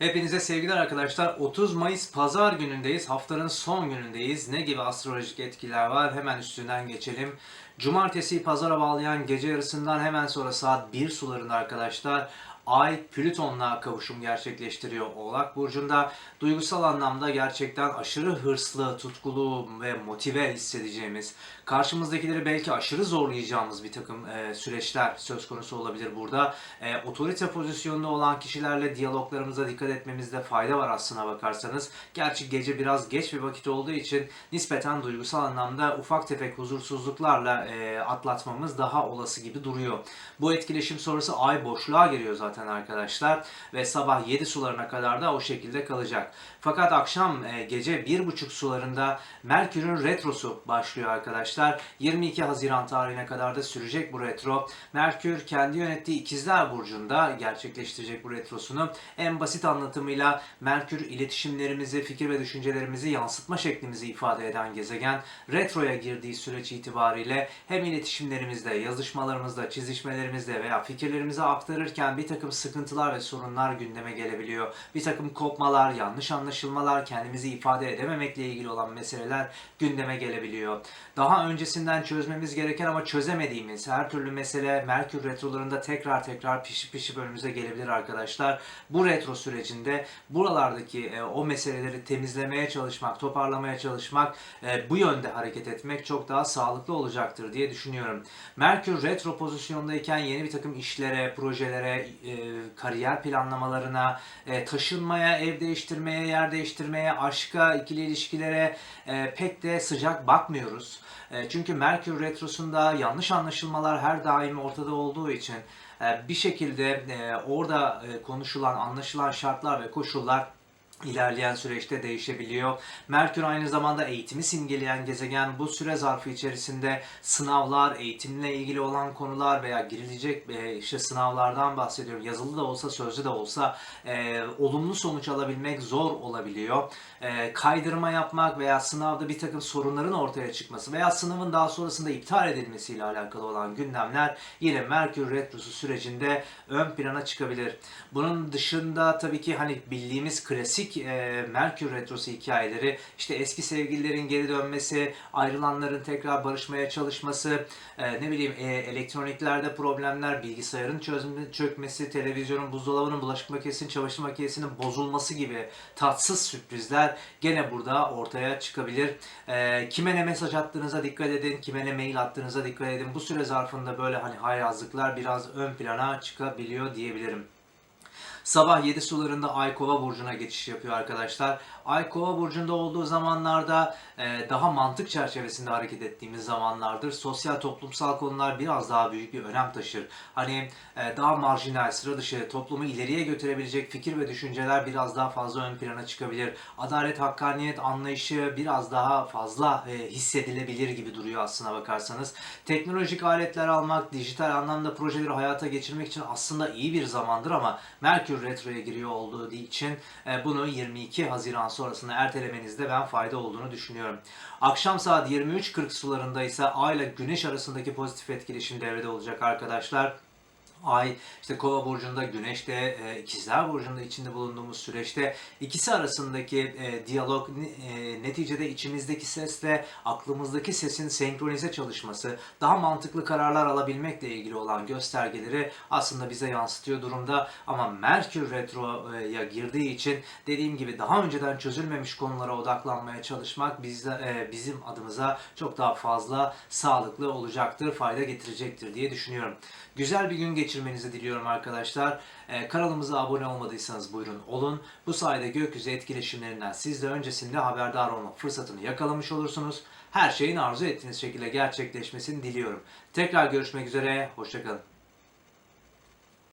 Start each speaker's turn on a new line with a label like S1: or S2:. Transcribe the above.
S1: Hepinize sevgiler arkadaşlar. 30 Mayıs pazar günündeyiz. Haftanın son günündeyiz. Ne gibi astrolojik etkiler var? Hemen üstünden geçelim. Cumartesi pazara bağlayan gece yarısından hemen sonra saat 1 sularında arkadaşlar Ay Plüton'la kavuşum gerçekleştiriyor Oğlak Burcu'nda. Duygusal anlamda gerçekten aşırı hırslı, tutkulu ve motive hissedeceğimiz, karşımızdakileri belki aşırı zorlayacağımız bir takım e, süreçler söz konusu olabilir burada. E, otorite pozisyonunda olan kişilerle diyaloglarımıza dikkat etmemizde fayda var aslına bakarsanız. Gerçi gece biraz geç bir vakit olduğu için nispeten duygusal anlamda ufak tefek huzursuzluklarla e, atlatmamız daha olası gibi duruyor. Bu etkileşim sonrası ay boşluğa giriyor zaten arkadaşlar ve sabah 7 sularına kadar da o şekilde kalacak. Fakat akşam e, gece 1.30 sularında Merkür'ün retrosu başlıyor arkadaşlar. 22 Haziran tarihine kadar da sürecek bu retro. Merkür kendi yönettiği İkizler Burcu'nda gerçekleştirecek bu retrosunu. En basit anlatımıyla Merkür iletişimlerimizi, fikir ve düşüncelerimizi yansıtma şeklimizi ifade eden gezegen. Retroya girdiği süreç itibariyle hem iletişimlerimizde, yazışmalarımızda, çizişmelerimizde veya fikirlerimizi aktarırken bir takım sıkıntılar ve sorunlar gündeme gelebiliyor. Bir takım kopmalar, yanlış anlaşılmalar, kendimizi ifade edememekle ilgili olan meseleler gündeme gelebiliyor. Daha öncesinden çözmemiz gereken ama çözemediğimiz her türlü mesele Merkür retrolarında tekrar tekrar pişip pişip önümüze gelebilir arkadaşlar. Bu retro sürecinde buralardaki e, o meseleleri temizlemeye çalışmak, toparlamaya çalışmak, e, bu yönde hareket etmek çok daha sağlıklı olacaktır diye düşünüyorum. Merkür retro pozisyondayken yeni bir takım işlere, projelere, kariyer planlamalarına, e, taşınmaya, ev değiştirmeye, yer değiştirmeye, aşka, ikili ilişkilere e, pek de sıcak bakmıyoruz. E, çünkü Merkür retrosunda yanlış anlaşılmalar her daim ortada olduğu için e, bir şekilde e, orada e, konuşulan, anlaşılan şartlar ve koşullar ilerleyen süreçte değişebiliyor. Merkür aynı zamanda eğitimi simgeleyen gezegen bu süre zarfı içerisinde sınavlar, eğitimle ilgili olan konular veya girilecek e, işte sınavlardan bahsediyorum. Yazılı da olsa, sözlü de olsa e, olumlu sonuç alabilmek zor olabiliyor. E, kaydırma yapmak veya sınavda bir takım sorunların ortaya çıkması veya sınavın daha sonrasında iptal edilmesiyle alakalı olan gündemler yine Merkür Retrosu sürecinde ön plana çıkabilir. Bunun dışında tabii ki hani bildiğimiz klasik e, Merkür Retrosu hikayeleri işte eski sevgililerin geri dönmesi, ayrılanların tekrar barışmaya çalışması, e, ne bileyim e, elektroniklerde problemler, bilgisayarın çözme, çökmesi, televizyonun, buzdolabının, bulaşık makinesinin, çamaşır makinesinin bozulması gibi tatsız sürprizler gene burada ortaya çıkabilir. E, kime ne mesaj attığınıza dikkat edin, kime ne mail attığınıza dikkat edin. Bu süre zarfında böyle hani haylazlıklar biraz ön plana çıkabiliyor diyebilirim. Sabah 7 sularında Ay Kova burcuna geçiş yapıyor arkadaşlar. Ay Kova burcunda olduğu zamanlarda e, daha mantık çerçevesinde hareket ettiğimiz zamanlardır. Sosyal toplumsal konular biraz daha büyük bir önem taşır. Hani e, daha marjinal, sıra dışı, toplumu ileriye götürebilecek fikir ve düşünceler biraz daha fazla ön plana çıkabilir. Adalet, hakkaniyet anlayışı biraz daha fazla e, hissedilebilir gibi duruyor aslına bakarsanız. Teknolojik aletler almak, dijital anlamda projeleri hayata geçirmek için aslında iyi bir zamandır ama Merkür Retro'ya giriyor olduğu için e, bunu 22 Haziran sonrasında ertelemenizde ben fayda olduğunu düşünüyorum. Akşam saat 23.40 sularında ise Ay ile Güneş arasındaki pozitif etkileşim devrede olacak arkadaşlar. Ay işte Kova burcunda, Güneş de e, İkizler burcunda içinde bulunduğumuz süreçte ikisi arasındaki e, diyalog e, neticede içimizdeki sesle aklımızdaki sesin senkronize çalışması, daha mantıklı kararlar alabilmekle ilgili olan göstergeleri aslında bize yansıtıyor durumda. Ama Merkür retroya girdiği için dediğim gibi daha önceden çözülmemiş konulara odaklanmaya çalışmak bizde e, bizim adımıza çok daha fazla sağlıklı olacaktır, fayda getirecektir diye düşünüyorum. Güzel bir gün geçirmenizi diliyorum arkadaşlar. Ee, kanalımıza abone olmadıysanız buyurun olun. Bu sayede gökyüzü etkileşimlerinden siz de öncesinde haberdar olma fırsatını yakalamış olursunuz. Her şeyin arzu ettiğiniz şekilde gerçekleşmesini diliyorum. Tekrar görüşmek üzere, hoşçakalın.